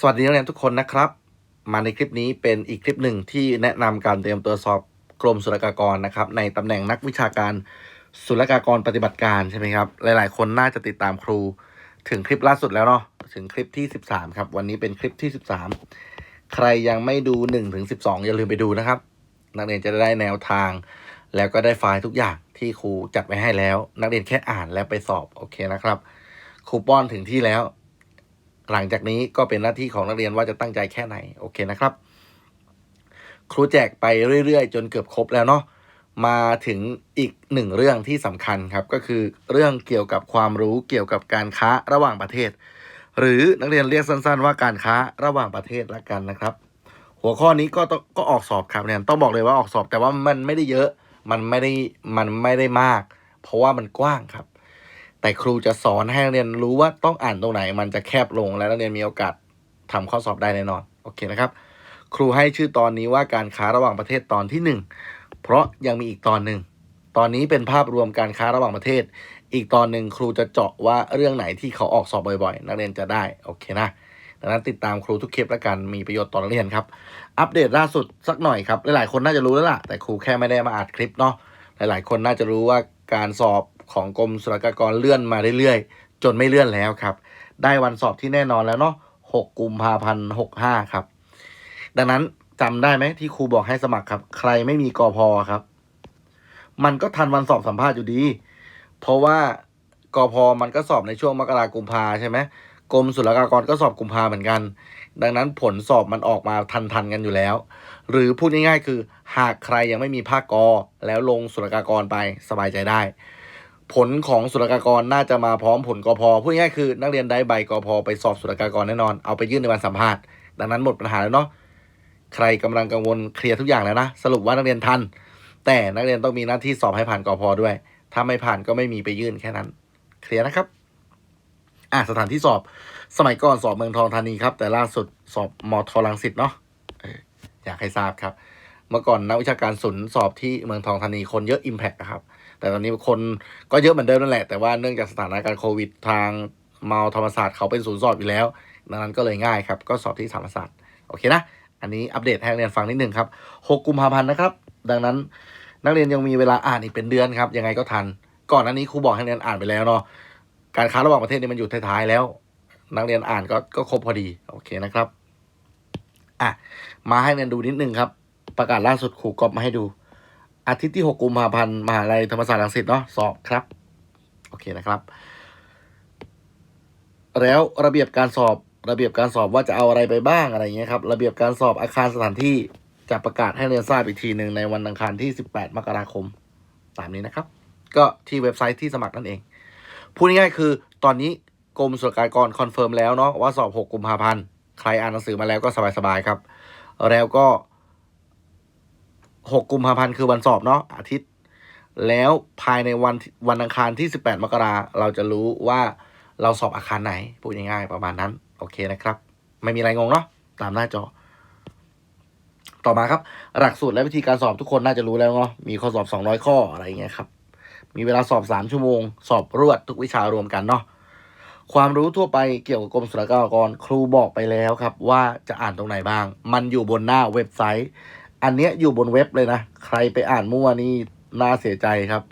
สวัสดีนักเรียนทุกคนนะครับ มาในคลิปนี้เป็นอีกคลิปหนึ่งที่แนะนำการเตรียมตัวสอบกรมศุลกากรนะครับ ในตำแหน่งนักวิชาการศุลกากรปฏิบัติการใช่ไหมครับ หลาย ๆ คนน่าจะติดตามครู ถึงคลิปล่าสุดแล้วเนาะถึงคลิปที่ 13 ครับ วันนี้เป็นคลิปที่ 13 ใครยังไม่ดู1ถึง12 อย่าลืมไปดูนะครับ นักเรียนจะได้แนวทาง แล้วก็ได้ไฟล์ทุกอย่างที่ครูจัดไว้ให้แล้ว นักเรียนแค่อ่านแล้วไปสอบโอเคนะครับครูป้อนถึงที่แล้ว หลังจากนี้ก็เป็นหน้าที่ของนักเรียนว่าจะตั้งใจแค่ไหนโอเคนะครับ ครูแจกไปเรื่อยๆ จนเกือบครบแล้วเนาะมาถึงอีกหนึ่งเรื่องที่สำคัญครับก็คือเรื่องเกี่ยวกับความรู้เกี่ยวกับการค้าระหว่างประเทศ หรือนักเรียนเรียกสั้น ๆ ว่าการค้าระหว่างประเทศละกันนะครับ หัวข้อนี้ก็ต้องก็ออกสอบครับเนี่ยต้องบอกเลยว่าออกสอบแต่ว่ามันไม่ได้เยอะ มันไม่ได้มันไม่ได้มาก เพราะว่ามันกว้างครับ แต่ครูจะสอนให้นักเรียนรู้ว่าต้องอ่านตรงไหน มันจะแคบลงและนักเรียนมีโอกาสทำข้อสอบได้แน่นอนโอเคนะครับ ครูให้ชื่อตอนนี้ว่าการค้าระหว่างประเทศตอนที่หนึ่งเพราะยังมีอีกตอนหนึ่งตอนนี้เป็นภาพรวมการค้าระหว่างประเทศ อีกตอนหนึ่งครูจะเจาะว่าเรื่องไหนที่เขาออกสอบบ่อยๆ นักเรียนจะได้โอเคนะดังนั้นติดตามครูทุกคลิปแล้วกันมีประโยชน์ต่อนักเรียนครับ อัปเดตล่าสุดสักหน่อยครับหลายๆคนน่าจะรู้แล้วล่ะ แต่ครูแค่ไม่ได้มาอัดคลิปเนาะหลายๆ คนน่าจะรู้ว่าการสอบ ของกรมศุลกากรเลื่อนมาเรื่อยๆ จนไม่เลื่อนแล้วครับ ได้วันสอบที่แน่นอนแล้วเนาะ6กุมภาพันธ์65 ครับ ดังนั้นจำได้ไหมที่ครูบอกให้สมัครครับ ใครไม่มีกอพอครับ มันก็ทันวันสอบสัมภาษณ์อยู่ดี เพราะว่ากอพอมันก็สอบในช่วงมกรากุมภาใช่ไหมกรมศุลกากรก็สอบกุมภาเหมือนกัน ดังนั้นผลสอบมันออกมาทันทันๆกันอยู่แล้ว หรือพูดง่ายๆ คือ หากใครยังไม่มีภาคกอแล้วลงศุลกากรไปสบายใจได้ ผลของศุลกากรน่าจะมาพร้อมผลกอพอพูดง่ายคือ นักเรียนได้ใบกอพอไปสอบศุลกากรแน่นอน เอาไปยื่นในวันสัมภาษณ์ ดังนั้นหมดปัญหาแล้วเนาะ ใครกำลังกังวลเคลียร์ทุกอย่างแล้วนะ สรุปว่านักเรียนทัน แต่นักเรียนต้องมีหน้าที่สอบให้ผ่านกอพอด้วย ถ้าไม่ผ่านก็ไม่มีไปยื่นแค่นั้น เคลียร์นะครับ อะสถานที่สอบ สมัยก่อนสอบเมืองทองธานีครับ แต่ล่าสุดสอบมทรังสิตเนาะอยากให้ทราบครับ เมื่อก่อนนักวิชาการศุลสอบที่เมืองทองธานีคนเยอะ Impact นะครับ แต่ตอนนี้คนก็เยอะเหมือนเดิมนั่นแหละ แต่ว่าเนื่องจากสถานการณ์โควิดทางมอธรรมศาสตร์เขาเป็นศูนย์สอบอยู่แล้ว ดังนั้นก็เลยง่ายครับ ก็สอบที่ธรรมศาสตร์ โอเคนะ อันนี้อัปเดตให้นักเรียนฟังนิดหนึ่งครับ 6 กุมภาพันธ์นะครับ ดังนั้นนักเรียนยังมีเวลาอ่านอีกเป็นเดือนครับ ยังไงก็ทัน ก่อนหน้านี้ครูบอกให้นักเรียนอ่านไปแล้วเนาะ การค้าระหว่างประเทศนี่มันอยู่ท้ายๆแล้ว นักเรียนอ่านก็ก็ครบพอดี โอเคนะครับ อะ มาให้เรียนดูนิดนึงครับ ประกาศล่าสุดครูกอบมาให้ดู อาทิตย์ที่ 6 กุมภาพันธ์มหาลัยธรรมศาสตร์รังสิตเนาะสอบครับ โอเคนะครับ แล้วระเบียบการสอบระเบียบการสอบว่าจะเอาอะไรไปบ้างอะไรเงี้ยครับ ระเบียบการสอบอาคารสถานที่จะประกาศให้เรียนทราบอีกทีหนึ่งในวันอังคารที่ 18 มกราคม ตามนี้นะครับ ก็ที่เว็บไซต์ที่สมัครนั่นเอง พูดง่ายๆคือ ตอนนี้กรมศุลกากรคอนเฟิร์มแล้วเนาะว่าสอบ 6 กุมภาพันธ์ ใครอ่านหนังสือมาแล้วก็สบายๆครับ แล้วก็ 6 กุมภาพันธ์คือวันสอบเนาะอาทิตย์ แล้วภายในวันวันอังคารที่ 18 มกราเราจะรู้ว่าเราสอบอาคารไหนพูดง่ายๆประมาณนั้น โอเคนะครับ ไม่มีอะไรงงเนาะตามหน้าจอ ต่อมาครับ หลักสูตรและวิธีการสอบทุกคนน่าจะรู้แล้วเนาะมีข้อสอบ 200 ข้ออะไรเงี้ยครับมีเวลาสอบ 3 ชั่วโมง สอบรวดทุกวิชารวมกันเนาะความรู้ทั่วไปเกี่ยวกับกรมศุลกากรครูบอกไปแล้วครับ ว่าจะอ่านตรงไหนบ้าง มันอยู่บนหน้าเว็บไซต์ อันเนี้ยอยู่บนเว็บเลยนะ ใครไปอ่านมั่วนี่น่าเสียใจครับ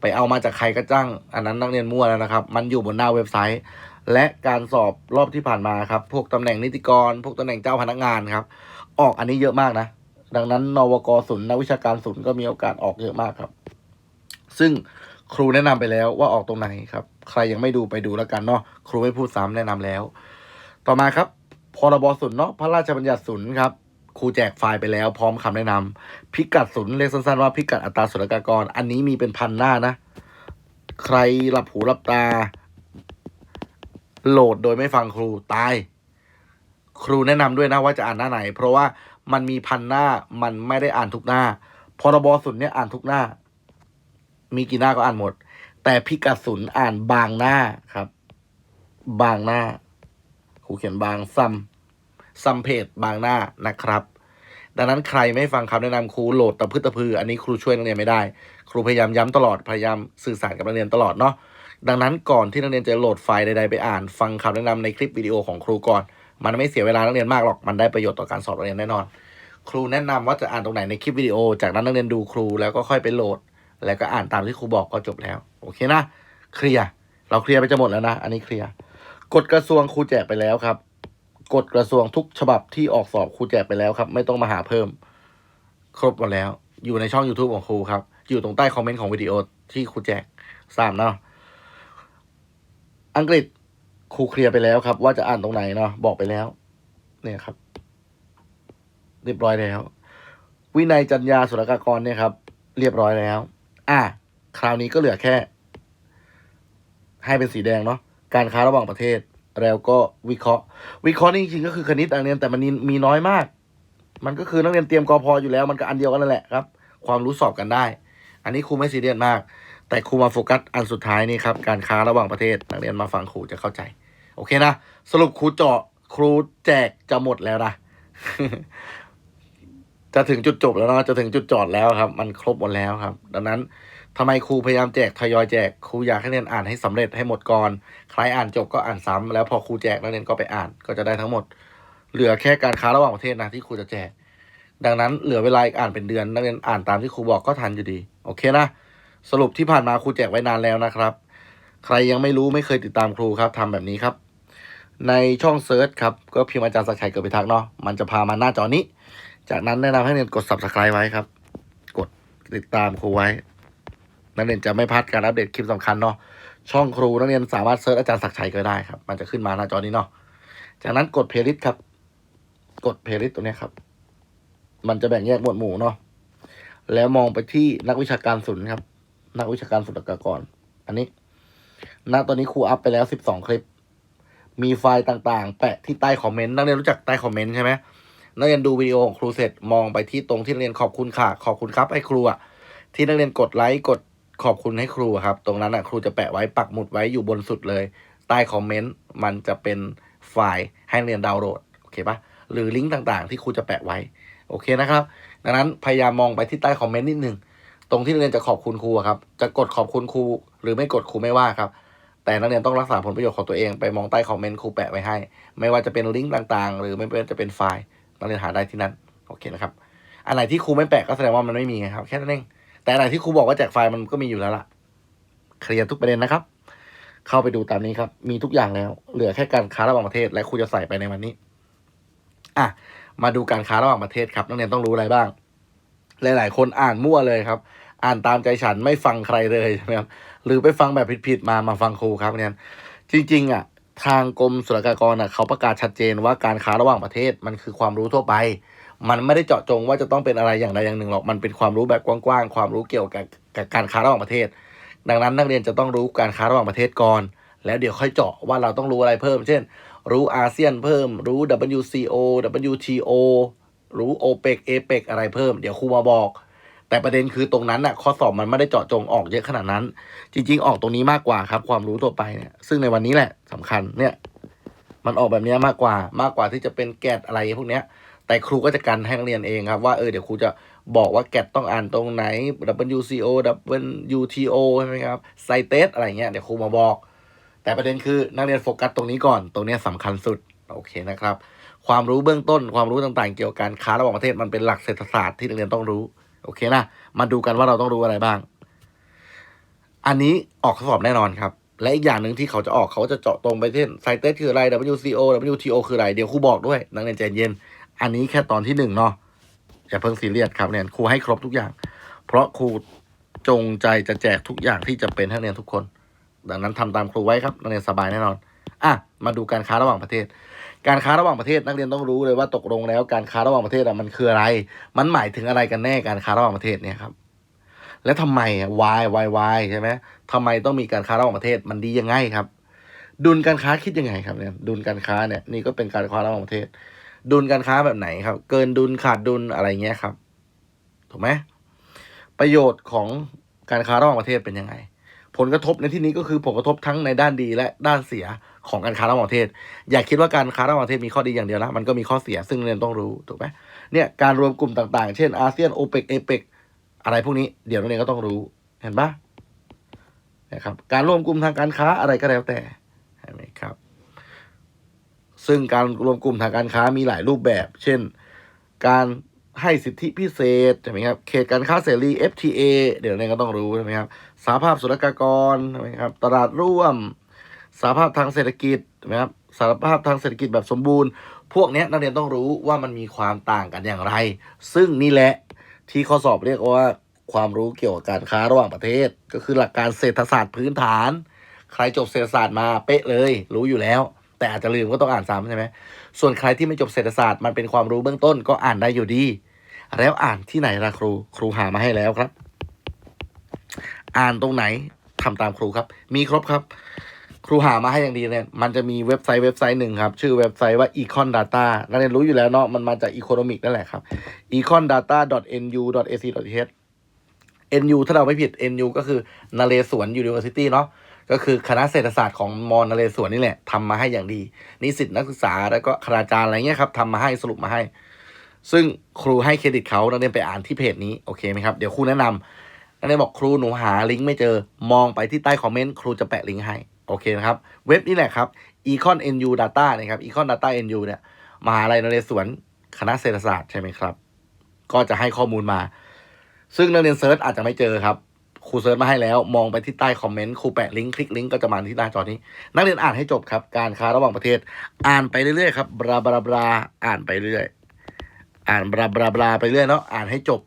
ไปเอามาจากใครก็จ้าง อันนั้นนักเรียนมั่วแล้วนะครับ มันอยู่บนหน้าเว็บไซต์ และการสอบรอบที่ผ่านมาครับ พวกตำแหน่งนิติกร พวกตำแหน่งเจ้าพนักงานครับ ออกอันนี้เยอะมากนะ ดังนั้น นวกศูนย์นักวิชาการศูนย์ก็มีโอกาสออกเยอะมากครับ ซึ่งครูแนะนำไปแล้วว่าออกตรงไหนครับ ใครยังไม่ดูไปดูแล้วกันเนาะครูไม่พูดซ้ำแนะนำแล้ว ต่อมาครับพรบศูนย์เนาะพระราชบัญญัติศูนย์ครับ ครูแจกไฟล์ไปแล้วพร้อมคำแนะนำพิกัดศูนย์เรียกสั้นๆว่าพิกัดอัตราศุลกากร อันนี้มีเป็นพันหน้านะ ใครหลับหูหลับตา โหลดโดยไม่ฟังครูตาย ครูแนะนำด้วยนะว่าจะอ่านหน้าไหน เพราะว่ามันมีพันหน้ามันไม่ได้อ่านทุกหน้าพรบศูนย์เนี่ยอ่านทุกหน้า มีกี่หน้าก็อ่านหมด แต่พิกัดศูนย์อ่านบางหน้าครับ บางหน้าครูเขียนบางซัม ซัมเพจบางหน้านะครับ ดังนั้นใครไม่ฟังคำแนะนำครูโหลดตะพืดตะพือ อันนี้ครูช่วยนักเรียนไม่ได้ ครูพยายามย้ำตลอดพยายามสื่อสารกับนักเรียนตลอดเนาะดังนั้นก่อนที่นักเรียนจะโหลดไฟล์ใดๆไปอ่าน ฟังคำแนะนำในคลิปวิดีโอของครูก่อน มันไม่เสียเวลานักเรียนมากหรอกมันได้ประโยชน์ต่อการสอบนักเรียนแน่นอน ครูแนะนำว่าจะอ่านตรงไหนในคลิปวิดีโอ จากนั้นนักเรียนดูครูแล้วก็ค่อยไปโหลด แล้วก็อ่านตามที่ครูบอกก็จบแล้วโอเคนะเคลียร์เราเคลียร์ไปจะหมดแล้วนะ อันนี้เคลียร์กฎกระทรวงครูแจกไปแล้วครับ กฎกระทรวงทุกฉบับที่ออกสอบครูแจกไปแล้วครับ ไม่ต้องมาหาเพิ่ม ครบหมดแล้ว อยู่ในช่อง YouTube ของครูครับ อยู่ตรงใต้คอมเมนต์ของวิดีโอที่ครูแจกสามเนาะอังกฤษครูเคลียร์ไปแล้วครับ ว่าจะอ่านตรงไหนเนาะบอกไปแล้ว เนี่ยครับ เรียบร้อยแล้ว วินัยจัญญาศุลกากรเนี่ยครับ เรียบร้อยแล้ว อะคราวนี้ก็เหลือแค่ ให้เป็นสีแดงเนาะการค้าระหว่างประเทศ แล้วก็วิเคราะห์ วิเคราะห์นี่จริงๆก็คือคณิตอันเรียนแต่มันมีน้อยมาก มันก็คือนักเรียนเตรียมกอพออยู่แล้วมันก็อันเดียวกันนั่นแหละครับ ความรู้สอบกันได้ อันนี้ครูไม่ซีเรียสมาก แต่ครูมาโฟกัสอันสุดท้ายนี่ครับการค้าระหว่างประเทศนักเรียนมาฟังครูจะเข้าใจ โอเคนะสรุปครูเจาะครูแจกจะหมดแล้วนะจะถึงจุดจบแล้วเนาะจะถึงจุดจอดแล้วครับ มันครบหมดแล้วครับ ดังนั้น ทำไมครูพยายามแจกทยอยแจกครูอยากให้นักเรียนอ่านให้สำเร็จให้หมดก่อน ใครอ่านจบก็อ่านซ้ำแล้วพอครูแจกนักเรียนก็ไปอ่านก็จะได้ทั้งหมด เหลือแค่การค้าระหว่างประเทศนะที่ครูจะแจก ดังนั้นเหลือเวลาอีกอ่านเป็นเดือนนักเรียนอ่านตามที่ครูบอกก็ทันอยู่ดี โอเคนะ สรุปที่ผ่านมาครูแจกไว้นานแล้วนะครับ ใครยังไม่รู้ไม่เคยติดตามครูครับทำแบบนี้ครับ ในช่องเซิร์ชครับก็พิมพ์อาจารย์สักชัยเกิดไปทักเนาะมันจะพามาหน้าจอนี้ จากนั้นแนะนำให้เรียนกด subscribe ไว้ครับ กดติดตามครูไว้ นักเรียนจะไม่พลาดการอัปเดตคลิปสำคัญเนาะช่องครูนักเรียนสามารถเซิร์ชอาจารย์ศักดิ์ชัยก็ได้ครับ มันจะขึ้นมาหน้าจอนี้เนาะจากนั้นกดเพลย์ลิสต์ครับ กดเพลย์ลิสต์ตัวนี้ครับ มันจะแบ่งแยกหมวดหมู่เนาะแล้วมองไปที่นักวิชาการศุลครับ นักวิชาการศุลกากร อันนี้ณตอนนี้ครูอัพไปแล้วสิบสองคลิป มีไฟล์ต่างๆ แปะที่ใต้คอมเมนต์นักเรียนรู้จักใต้คอมเมนต์ใช่ไหมนักเรียนดูวิดีโอของครูเสร็จมองไปที่ตรงที่นักเรียนขอบคุณค่ะ ขอบคุณครับให้ครูอะที่นักเรียนกดไลค์กด ขอบคุณให้ครูครับ ตรงนั้นอะครูจะแปะไว้ปักหมุดไว้อยู่บนสุดเลย ใต้คอมเมนต์มันจะเป็นไฟล์ให้เรียนดาวน์โหลดโอเคปะหรือลิงก์ต่างๆ ที่ครูจะแปะไว้ โอเคนะครับ ดังนั้นพยายามมองไปที่ใต้คอมเมนต์นิดนึงตรงที่นักเรียนจะขอบคุณครูครับ จะกดขอบคุณครู หรือไม่กดครูไม่ว่าครับ แต่นักเรียนต้องรักษาผลประโยชน์ของตัวเองไปมองใต้คอมเมนต์ครูแปะไว้ให้ ไม่ว่าจะเป็นลิงก์ต่างๆ หรือไม่ว่าจะเป็นไฟล์นักเรียนหาได้ที่นั่นโอเคนะครับ อันไหนที่ครูไม่แปะก็แสดงว่ามันไม่มีครับ แค่นั้นเอง แต่อันไหนที่ครูบอกว่าแจกไฟล์มันก็มีอยู่แล้วล่ะ เคลียร์ทุกประเด็นนะครับ เข้าไปดูตามนี้ครับ มีทุกอย่างแล้ว เหลือแค่การค้าระหว่างประเทศ และครูจะใส่ไปในวันนี้ อะ มาดูการค้าระหว่างประเทศครับนักเรียนต้องรู้อะไรบ้าง หลาย ๆ คนอ่านมั่วเลยครับ อ่านตามใจฉันไม่ฟังใครเลยใช่ไหมครับ หรือไปฟังแบบผิดๆมา มาฟังครูครับเนี่ยจริง ๆ อะทางกรมศุลกากรอะเขาประกาศชัดเจนว่าการค้าระหว่างประเทศมันคือความรู้ทั่วไป มันไม่ได้เจาะจงว่าจะต้องเป็นอะไรอย่างใดอย่างหนึ่งหรอก มันเป็นความรู้แบบกว้างๆ ความรู้เกี่ยวกับกับการค้าระหว่างประเทศ ดังนั้นนักเรียนจะต้องรู้การค้าระหว่างประเทศก่อน แล้วเดี๋ยวค่อยเจาะว่าเราต้องรู้อะไรเพิ่ม เช่น รู้อาเซียนเพิ่ม รู้ WCO WTO รู้ OPEC APEC อะไรเพิ่ม เดี๋ยวครูมาบอก แต่ประเด็นคือตรงนั้นน่ะ ข้อสอบมันไม่ได้เจาะจงออกเยอะขนาดนั้น จริง ๆ ออกตรงนี้มากกว่าครับ ความรู้ทั่วไปเนี่ย ซึ่งในวันนี้แหละสำคัญเนี่ย มันออกแบบนี้มากกว่า มากกว่าที่จะเป็นแกดอะไรพวกเนี้ย แต่ครูก็จะกันให้นักเรียนเองครับว่าเออเดี๋ยวครูจะบอกว่าแกดต้องอ่านตรงไหน WCO WTO ใช่ไหมครับไซเตสอะไรเงี้ยเดี๋ยวครูมาบอก แต่ประเด็นคือนักเรียนโฟกัสตรงนี้ก่อน ตรงนี้ยสำคัญสุดโอเคนะครับ ความรู้เบื้องต้นความรู้ต่างๆ เกี่ยวกับการค้าระหว่างประเทศมันเป็นหลักเศรษฐศาสตร์ที่นักเรียนต้องรู้โอเคนะมาดูกันว่าเราต้องรู้อะไรบ้าง อันนี้ออกข้อสอบแน่นอนครับ และอีกอย่างหนึ่งที่เขาจะออกเขาจะเจาะตรงไปที่นไซเตสคืออะไร WCO WTO คืออะไรเดี๋ยวครูบอกด้วยนักเรียนใจเย็น อันนี้แค่ตอนที่หนึ่งเนาะอย่าเพิ่งซีเรียสครับเนี่ยครูให้ครบทุกอย่าง เพราะครูจงใจจะแจกทุกอย่างที่จะเป็นให้นักเรียนทุกคน ดังนั้นทำตามครูไว้ครับนักเรียนสบายแน่นอนอะมาดูการค้าระหว่างประเทศ การค้าระหว่างประเทศนักเรียนต้องรู้เลยว่าตกลงแล้วการค้าระหว่างประเทศอะมันคืออะไร มันหมายถึงอะไรกันแน่การค้าระหว่างประเทศเนี่ยครับและทำไมอะ why why why ใช่ไหมทำไมต้องมีการค้าระหว่างประเทศมันดียังไงครับ ดุลการค้าคิดยังไงครับเนี่ยดุลการค้าเนี่ยนี่ก็เป็นการค้าระหว่างประเทศ ดุลการค้าแบบไหนครับ เกินดุลขาดดุลอะไรเงี้ยครับ ถูกไหมประโยชน์ของการค้าระหว่างประเทศเป็นยังไง ผลกระทบในที่นี้ก็คือผลกระทบทั้งในด้านดีและด้านเสียของการค้าระหว่างประเทศ อย่าคิดว่าการค้าระหว่างประเทศมีข้อดีอย่างเดียวนะ มันก็มีข้อเสียซึ่งเรียนต้องรู้ถูกไหมเนี่ยการรวมกลุ่มต่างๆ เช่นอาเซียนโอเปกเอเปกอะไรพวกนี้เดี๋ยวนักเรียนก็ต้องรู้เห็นปะนะครับการรวมกลุ่มทางการค้าอะไรก็แล้วแต่เห็นไหมครับ ซึ่งการรวมกลุ่มทางการค้ามีหลายรูปแบบ เช่น การให้สิทธิพิเศษใช่ไหมครับ เขตการค้าเสรี FTA เดี๋ยวนี้ก็ต้องรู้ใช่ไหมครับสหภาพศุลกากรใช่ไหมครับ ตลาดร่วมสหภาพทางเศรษฐกิจใช่ไหมครับสหภาพทางเศรษฐกิจแบบสมบูรณ์ พวกเนี้ยนักเรียนต้องรู้ว่ามันมีความต่างกันอย่างไร ซึ่งนี่แหละที่ข้อสอบเรียกว่าความรู้เกี่ยวกับการค้าระหว่างประเทศ ก็คือหลักการเศรษฐศาสตร์พื้นฐาน ใครจบเศรษฐศาสตร์มาเป๊ะเลย รู้อยู่แล้ว แต่อาจจะลืมก็ต้องอ่านซ้ำใช่ไหมส่วนใครที่ไม่จบเศรษฐศาสตร์มันเป็นความรู้เบื้องต้นก็อ่านได้อยู่ดี แล้วอ่านที่ไหนล่ะครูครูหามาให้แล้วครับ อ่านตรงไหนทำตามครูครับ มีครบครับ ครูหามาให้อย่างดีเลยมันจะมีเว็บไซต์เว็บไซต์หนึ่งครับ ชื่อเว็บไซต์ว่า econ data นักเรียนรู้อยู่แล้วเนาะมันมาจาก economic นั่นแหละครับ econ data nu ac th nu ถ้าเราไม่ผิด nu ก็คือนเรศวร University เนาะ ก็คือคณะเศรษฐศาสตร์ของมอนเรศวรนี่แหละทำมาให้อย่างดี นิสิตนักศึกษาแล้วก็คณาจารย์อะไรเงี้ยครับทำมาให้สรุปมาให้ ซึ่งครูให้เครดิตเขานักเรียนไปอ่านที่เพจนี้โอเคไหมครับเดี๋ยวครูแนะนำนักเรียนบอกครูหนูหาลิงก์ไม่เจอมองไปที่ใต้คอมเมนต์ครูจะแปะลิงก์ให้โอเคนะครับ เว็บนี้แหละครับ econ nu data นะครับ econ data nu เนี่ยมหาลัยนเรศวรคณะเศรษฐศาสตร์ใช่ไหมครับ ก็จะให้ข้อมูลมา ซึ่งนักเรียนเซิร์ชอาจจะไม่เจอครับ ครูเซิร์ชมาให้แล้ว มองไปที่ใต้คอมเมนต์ครูแปะลิงก์คลิกลิงก์ก็จะมาที่หน้าจอนี้ นักเรียนอ่านให้จบครับ การค้าระหว่างประเทศ อ่านไปเรื่อยๆครับบราบราบราอ่านไปเรื่อยอ่านบราบราบราไปเรื่อยเนาะอ่านให้จบ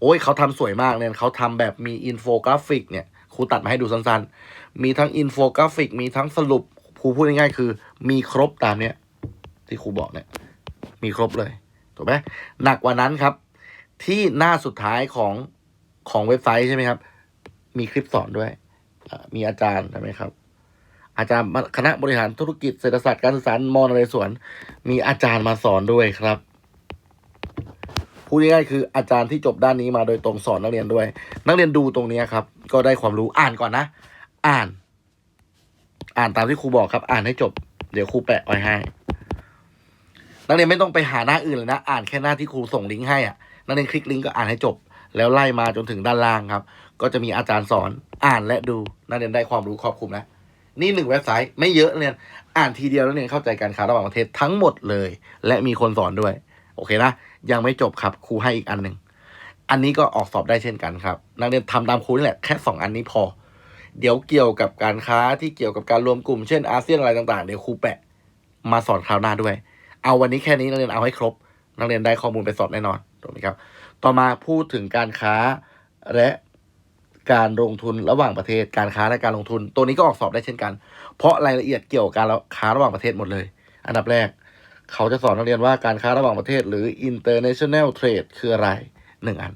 โอ้ยเขาทำสวยมากเนี่ยเขาทำแบบมีอินโฟกราฟิกเนี่ยครูตัดมาให้ดูสั้นๆ มีทั้งอินโฟกราฟิก มีทั้งสรุปครูพูดง่ายๆคือ มีครบตามเนี้ยที่ครูบอกเนี่ย มีครบเลยถูกไหมหนักกว่านั้นครับ ที่หน้าสุดท้ายของของเว็บไซต์ใช่ไหมครับ มีคลิปสอนด้วย มีอาจารย์ใช่ไหมครับ อาจารย์คณะบริหารธุรกิจเศรษฐศาสตร์การสื่อสารมอนเรศวรมีอาจารย์มาสอนด้วยครับพูดง่ายๆคืออาจารย์ที่จบด้านนี้มาโดยตรงสอนนักเรียนด้วย นักเรียนดูตรงนี้ครับ ก็ได้ความรู้อ่านก่อนนะ อ่าน อ่านตามที่ครูบอกครับ อ่านให้จบ เดี๋ยวครูแปะไว้ให้นักเรียนไม่ต้องไปหาหน้าอื่นเลยนะ อ่านแค่หน้าที่ครูส่งลิงก์ให้อะนักเรียนคลิกลิงก์ก็อ่านให้จบ แล้วไล่มาจนถึงด้านล่างครับ ก็จะมีอาจารย์สอนอ่านและดูนักเรียนได้ความรู้ครอบคลุมแล้วนี่หนึ่งเว็บไซต์ไม่เยอะนักเรียนอ่านทีเดียวแล้วเรียนเข้าใจการค้าระหว่างประเทศทั้งหมดเลย และมีคนสอนด้วย โอเคนะ ยังไม่จบครับครูให้อีกอันหนึ่งอันนี้ก็ออกสอบได้เช่นกันครับ นักเรียนทำตามครูนี่แหละแค่สองอันนี้พอ เดี๋ยวเกี่ยวกับการค้าที่เกี่ยวกับการรวมกลุ่มเช่นอาเซียนอะไรต่างๆเดี๋ยวครูแปะมาสอนคราวหน้าด้วย เอาวันนี้แค่นี้นักเรียนเอาให้ครบ นักเรียนได้ข้อมูลไปสอบแน่นอนถูกไหมครับ ต่อมาพูดถึงการค้าและ การลงทุนระหว่างประเทศ การค้าและการลงทุน ตัวนี้ก็ออกสอบได้เช่นกัน เพราะรายละเอียดเกี่ยวกับการค้าระหว่างประเทศหมดเลย อันดับแรก เขาจะสอนนักเรียนว่าการค้าระหว่างประเทศ หรือ international trade คืออะไรหนึ่งอัน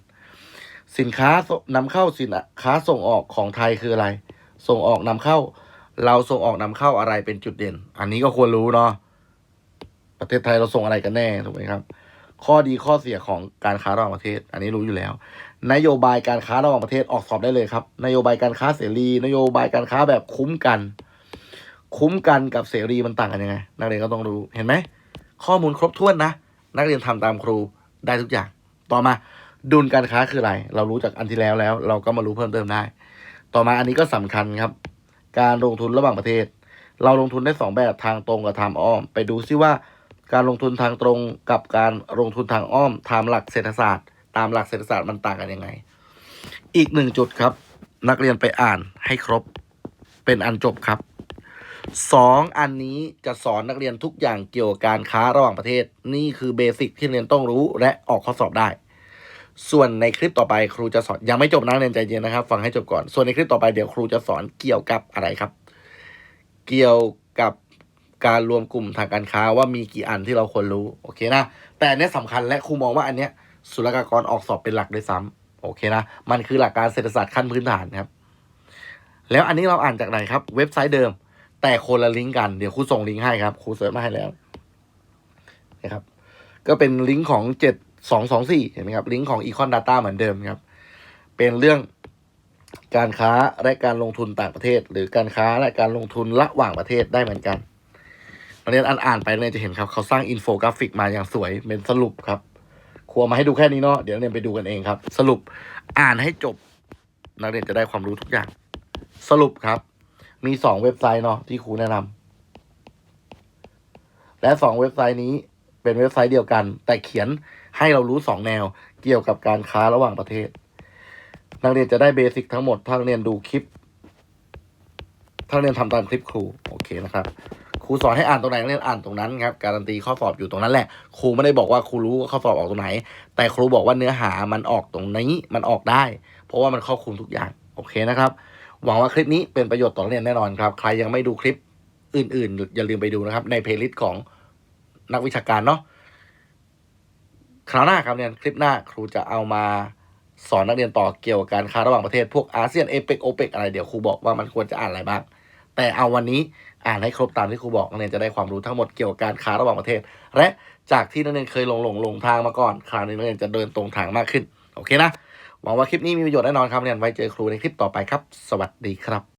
สินค้านำเข้าสินค้าส่งออกของไทยคืออะไร ส่งออกนำเข้า เราส่งออกนำเข้าอะไรเป็นจุดเด่น อันนี้ก็ควรรู้เนาะประเทศไทยเราส่งอะไรกันแน่ถูกไหมครับ ข้อดีข้อเสียของการค้าระหว่างประเทศ อันนี้รู้อยู่แล้ว นโยบายการค้าระหว่างประเทศออกสอบได้เลยครับ นโยบายการค้าเสรี นโยบายการค้าแบบคุ้มกัน คุ้มกันกับเสรีมันต่างกันยังไง นักเรียนก็ต้องรู้เห็นไหมข้อมูลครบถ้วนนะ นักเรียนทำตามครูได้ทุกอย่าง ต่อมาดุลการค้าคืออะไร เรารู้จากอันที่แล้วแล้ว เราก็มารู้เพิ่มเติมได้ ต่อมาอันนี้ก็สำคัญครับ การลงทุนระหว่างประเทศ เราลงทุนได้สองแบบทางตรงกับทางอ้อม ไปดูซิว่า การลงทุนทางตรงกับการลงทุนทางอ้อมตามหลักเศรษฐศาสตร์ ตามหลักเศรษฐศาสตร์มันต่างกันยังไง อีกหนึ่งจุดครับ นักเรียนไปอ่านให้ครบเป็นอันจบครับสองอันนี้จะสอนนักเรียนทุกอย่างเกี่ยวกับการค้าระหว่างประเทศ นี่คือเบสิกที่เรียนต้องรู้และออกข้อสอบได้ ส่วนในคลิปต่อไปครูจะสอนยังไม่จบนะนักเรียนใจเย็นนะครับ ฟังให้จบก่อน ส่วนในคลิปต่อไปเดี๋ยวครูจะสอนเกี่ยวกับอะไรครับ เกี่ยวกับการรวมกลุ่มทางการค้าว่ามีกี่อันที่เราควรรู้โอเคนะ แต่อันเนี้ยสำคัญและครูมองว่าอันเนี้ย ศุลกากรออกสอบเป็นหลักด้วยซ้ำโอเคนะ มันคือหลักการเศรษฐศาสตร์ขั้นพื้นฐานครับ แล้วอันนี้เราอ่านจากไหนครับ เว็บไซต์เดิม แต่คนละลิงก์กันเดี๋ยวครูส่งลิงก์ให้ครับครูเสิร์ชมาให้แล้วนะครับ ก็เป็นลิงก์ของเจ็ดสองสองสี่เห็นไหมครับ ลิงก์ของ Econ Data เหมือนเดิมครับ เป็นเรื่องการค้าและการลงทุนต่างประเทศ หรือการค้าและการลงทุนระหว่างประเทศได้เหมือนกันนักเรียนอ่านอ่านไปเนี่ยจะเห็นครับ เขาสร้างอินโฟกราฟิกมาอย่างสวยเป็นสรุปครับ รัวมาให้ดูแค่นี้เนาะเดี๋ยวนักเรียนไปดูกันเองครับ สรุปอ่านให้จบ นักเรียนจะได้ความรู้ทุกอย่าง สรุปครับ มีสองเว็บไซต์เนาะที่ครูแนะนและสองเว็บไซต์นี้เป็นเว็บไซต์เดียวกัน แต่เขียนให้เรารู้สองแนว เกี่ยวกับการค้าระหว่างประเทศ นักเรียนจะได้เบสิกทั้งหมดถ้านักเรียนดูคลิปถ้านักเรียนทำตามคลิปครู โอเคนะครับ ครูสอนให้อ่านตรงไหนนักเรียนอ่านตรงนั้นครับการันตีข้อสอบอยู่ตรงนั้นแหละครูไม่ได้บอกว่าครูรู้ข้อสอบออกตรงไหน แต่ครูบอกว่าเนื้อหามันออกตรงนี้มันออกได้ เพราะว่ามันครอบคลุมทุกอย่างโอเคนะครับหวังว่าคลิปนี้เป็นประโยชน์ต่อนักเรียนแน่นอนครับ ใครยังไม่ดูคลิปอื่นๆ อย่าลืมไปดูนะครับ ในเพลย์ลิสต์ของนักวิชาการเนาะคราวหน้าครับเนี่ยคลิปหน้าครูจะเอามาสอนนักเรียนต่อเกี่ยวกับการค้าระหว่างประเทศพวกอาเซียนเอเปกโอเปกอะไรเดี๋ยวครูบอกว่ามันควรจะอ่านอะไรบ้าง แต่เอาวันนี้ อ่านให้ครบตามที่ครูบอกนักเรียนจะได้ความรู้ทั้งหมดเกี่ยวกับการค้าระหว่างประเทศ และจากที่นักเรียนเคยหลงหลงหลงทางมาก่อนคราวนี้นักเรียนจะเดินตรงทางมากขึ้น โอเคนะหวังว่าคลิปนี้มีประโยชน์แน่นอนครับนักเรียนไว้เจอครูในคลิปต่อไปครับ สวัสดีครับ